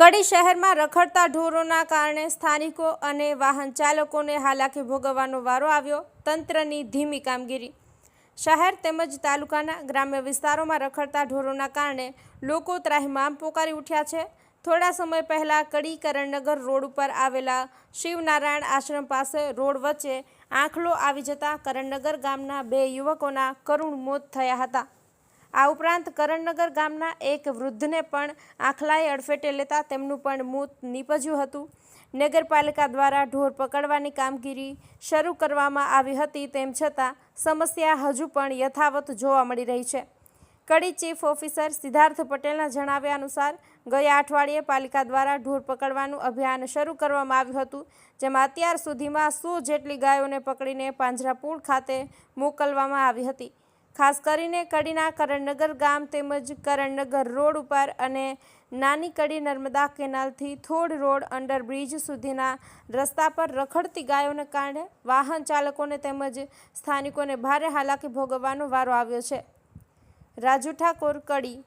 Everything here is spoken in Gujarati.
કડી શહેરમાં રખડતા ઢોરોના કારણે સ્થાનિકો અને વાહન ચાલકોને હાલાકી ભોગવવાનો વારો આવ્યો. તંત્રની ધીમી કામગીરી. શહેર તેમજ તાલુકાના ગ્રામ્ય વિસ્તારોમાં રખડતા ઢોરોના કારણે લોકો ત્રાહિમામ પોકારી ઉઠ્યા છે. થોડા સમય પહેલાં કડી કરણનગર રોડ ઉપર આવેલા શિવનારાયણ આશ્રમ પાસે રોડ વચ્ચે આંખલો આવી જતા કરણનગર ગામના બે યુવકોના કરુણ મોત થયા હતા. આ ઉપરાંત કરણનગર ગામના એક વૃદ્ધને પણ આખલાએ અડફેટે લેતા તેમનું પણ મોત નીપજ્યું હતું. નગરપાલિકા દ્વારા ઢોર પકડવાની કામગીરી શરૂ કરવામાં આવી હતી તેમ છતાં સમસ્યા હજુ પણ યથાવત જોવા મળી રહી છે. કડી ચીફ ઓફિસર સિદ્ધાર્થ પટેલના જણાવ્યા અનુસાર ગયા અઠવાડિયે પાલિકા દ્વારા ઢોર પકડવાનું અભિયાન શરૂ કરવામાં આવ્યું હતું, જેમાં અત્યાર સુધીમાં સો જેટલી ગાયોને પકડીને પાંજરાપુર ખાતે મોકલવામાં આવી હતી. ખાસ કરીને કડીના કરણનગર ગામ તેમજ કરણનગર રોડ ઉપર અને નાની કડી નર્મદા કેનાલથી થોડ રોડ અંડરબ્રિજ સુધીના રસ્તા પર રખડતી ગાયોને કારણે વાહન ચાલકોને તેમજ સ્થાનિકોને ભારે હાલાકી ભોગવવાનો વારો આવ્યો છે. રાજુ ઠાકોર, કડી.